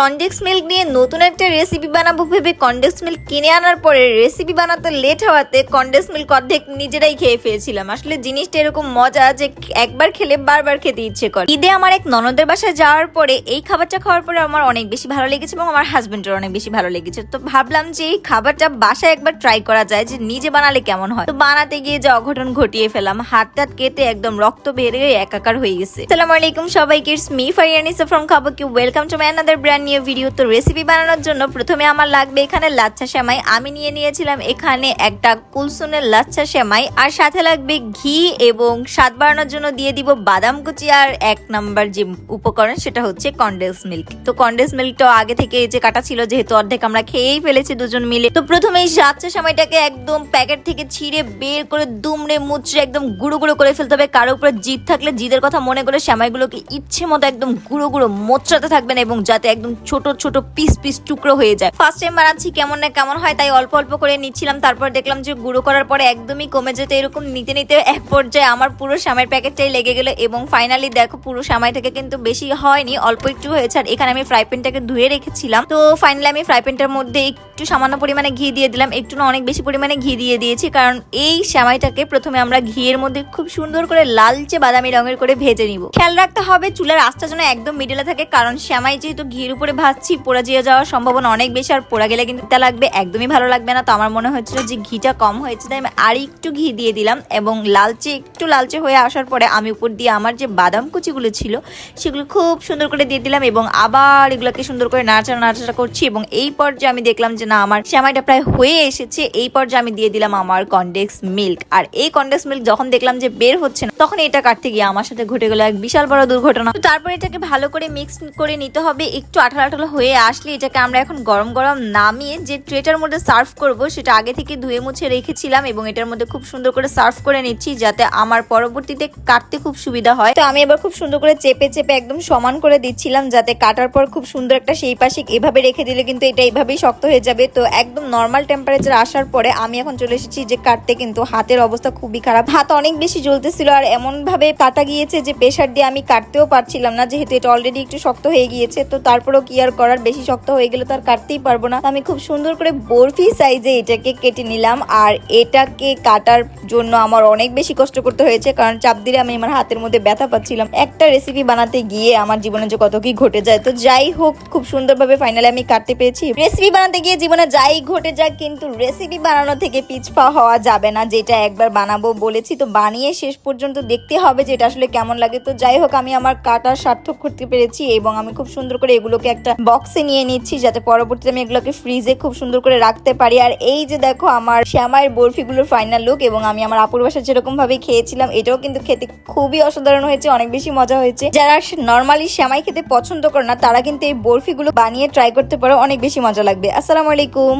Condensed milk নিয়ে নতুন একটা রেসিপি বানাবো ভেবে কনডেক্স মিল্ক কিনে আনার পরে রেসিপি বানাতে লেট হওয়াতে কনডেক্স মিল্ক অর্ধেক নিজেরাই খেয়ে ফেলেছিলাম। আসলে জিনিসটা এরকম মজা যে একবার খেলে বারবার খেতে ইচ্ছে করে। ঈদে আমার এক ননদের বাসায় যাওয়ার পরে এই খাবারটা খাওয়ার পরে আমার অনেক বেশি ভালো লেগেছে এবং আমার হাজবেন্ডের অনেক বেশি ভালো লেগেছে। তো ভাবলাম যে এই খাবারটা বাসায় একবার ট্রাই করা যায় যে নিজে বানালে কেমন হয়। তো বানাতে গিয়ে যে অঘটন ঘটিয়ে ফেলাম হাত টাত কেটে একদম রক্ত বেরিয়ে একাকার হয়ে গেছে। সালাম আলাইকুম সবাইকে ইটস মি ফারিয়ানিসা ফ্রম খাব কি? Welcome to my another brand new video তো রেসিপি বানানোর জন্য প্রথমে আমার লাগবে এখানে লাচ্ছা সেমাই। আমি নিয়ে নিয়েছিলাম এখানে একটা কুলসুনের লাচ্ছা সেমাই, আর সাথে লাগবে ঘি এবং স্বাদ বাড়ানোর জন্য দিয়ে দিব বাদাম কুচি, আর এক নাম্বার যে উপকরণ সেটা হচ্ছে কন্ডেন্স মিল্ক তো কন্ডেন্স মিল্কটা আগে থেকে যে কাটা ছিল, যেহেতু অর্ধেক আমরা খেয়েই ফেলেছি দুজন মিলে। তো প্রথমে এই লাচ্ছা সেমাইটাকে একদম প্যাকেট থেকে ছিঁড়ে বের করে দুমড়ে মুচড়ে একদম গুঁড়ো গুঁড়ো করে ফেলতে হবে। কারও উপরে জিদ থাকলে জিদের কথা মনে করে সেমাইগুলোকে ইচ্ছে মতো একদম গুঁড়ো গুঁড়ো মোচড়াতে থাকবেন এবং যাতে একদম ছোট ছোট পিস পিস টুকরো হয়ে যায়। ফার্স্ট টাইম বানাচ্ছি, কেমন না কেমন হয়, তাই অল্প অল্প করে নিচ্ছিলাম। তারপর দেখলাম যে গুঁড়ো করার পরে একদমই কমে যেতে, এরকম নিতে নিতে এক পর্যায়ে আমার পুরো সামের প্যাকেটটাই লেগে গেল এবং ফাইনালি দেখো, পুরো সামাইটাকে কিন্তু বেশি হয়নি, অল্প একটু হয়েছে। আর এখানে আমি ফ্রাই প্যানটাকে ধুয়ে রেখেছিলাম। তো ফাইনালি আমি ফ্রাই প্যানটার মধ্যে একটু সামান্য পরিমাণে ঘি দিয়ে দিলাম। একটু না অনেক বেশি পরিমাণে ঘি দিয়ে দিয়েছি, কারণ এই সেমাইটাকে প্রথমে আমরা ঘিয়ের মধ্যে খুব সুন্দর করে লালচে বাদামি রঙের করে ভেজে নিব। খেয়াল রাখতে হবে, চুলার আঁচটা যেন একদম মিডিলে থাকে, কারণ সেমাই যেহেতু ঘির উপরে ভাজছি পোড়া দিয়ে যাওয়ার সম্ভাবনা অনেক বেশি, আর পোড়া গেলে কিন্তু তা লাগবে, একদমই ভালো লাগবে না। তো আমার মনে হচ্ছিল যে ঘিটা কম হয়েছে, তাই আমি আর একটু ঘি দিয়ে দিলাম, এবং লালচে, একটু লালচে হয়ে আসার পরে আমি উপর দিয়ে আমার যে বাদাম কুচিগুলো ছিল, সেগুলো খুব সুন্দর করে দিয়ে দিলাম, এবং আবার এগুলোকে সুন্দর করে নাড়াচাড়া নাড়াচাড়া করছি, এবং এই পর্যায়ে আমি দেখলাম যে না, আমার সেমাইটা প্রায় হয়ে এসেছে, এই পর্যায়ে আমি দিয়ে দিলাম আমার কন্ডেক্স মিল্ক, আর এই কন্ডেক্স মিল্ক যখন দেখলাম যে বের হচ্ছে না, তখন এটা কাটতে গিয়ে আমার সাথে ঘটে গেল এক বিশাল বড় দুর্ঘটনা। তারপর এটাকে ভালো করে মিক্স করে নিতে হবে, একটু আঠালো আঠালো হয়ে আসলে এটাকে আমরা এখন গরম গরম নামিয়ে যে ট্রেটার মধ্যে সার্ভ করব সেটা আগে থেকে ধুয়ে মুছে রেখেছিলাম এবং এটার মধ্যে খুব সুন্দর করে সার্ভ করে নিচ্ছি যাতে আমার পরবর্তীতে কাটতে খুব সুবিধা হয়। তো আমি এবার খুব সুন্দর করে চেপে চেপে একদম সমান করে দিচ্ছিলাম যাতে কাটার পর খুব সুন্দর একটা সেই পাশে এভাবে রেখে দিলে কিন্তু এটা এইভাবেই শক্ত হয়ে যাবে। তো একদম নর্মাল টেম্পারেচার আসার পরে আমি এখন চলে এসেছি যে কাটতে কিন্তু হাতের অবস্থা খুবই খারাপ। হাত অনেক বেশি জ্বলতেছিল আর এমন ভাবে কাটা গিয়েছে যে প্রেশার দিয়ে আমি কাটতেও পারছিলাম না যেহেতু এটা অলরেডি একটু শক্ত হয়ে গিয়েছে। তো তারপরেও কি আর করার? বেশি শক্ত হয়ে গেলে তো আর কাটতেই পারব না। আমি খুব সুন্দর করে বরফি সাইজে এটাকে কেটে নিলাম। আর এটাকে কাটার জন্য আমার অনেক বেশি কষ্ট করতে হয়েছে, কারণ চাপ দিলে আমি আমার হাতের মধ্যে ব্যথা পাচ্ছিলাম। একটা রেসিপি বানাতে গিয়ে আমার জীবনে যে কত কি ঘটে যায়। তো যাই হোক, খুব সুন্দরভাবে ফাইনালি আমি কাটতে পেরেছি। রেসিপি বানাতে গিয়ে জীবনে যাই ঘটে যাক, কিন্তু রেসিপি বানানো থেকে পিছপা হওয়া যাবে না। যেটা একবার বানাবো বলেছি, তো বানিয়ে শেষ পর্যন্ত দেখতে হবে যে এটা আসলে কেমন লাগে। তো যাই হোক, আমি আমার কাটার সার্থক করতে পেরেছি এবং আমি খুব সুন্দর করে এগুলোকে একটা বক্সে নিয়ে নিচ্ছি যাতে পরবর্তীতে আমি এগুলোকে ফ্রিজে খুব সুন্দর করে রাখতে পারি। আর এই যে দেখো আমার শ্যামাইয়ের বরফিগুলোর ফাইনাল লুক এবং আমি আমার আপুর বাসা যেরকম ভাবে খেয়েছিলাম, এটাও কিন্তু খেতে খুবই অসাধারণ হয়েছে, অনেক বেশি মজা হয়েছে। যারা নর্মালি শ্যামাই খেতে পছন্দ করে না, তারা কিন্তু এই বরফিগুলো বানিয়ে ট্রাই করতে পারো, অনেক বেশি মজা লাগবে। আসসালামু আলাইকুম।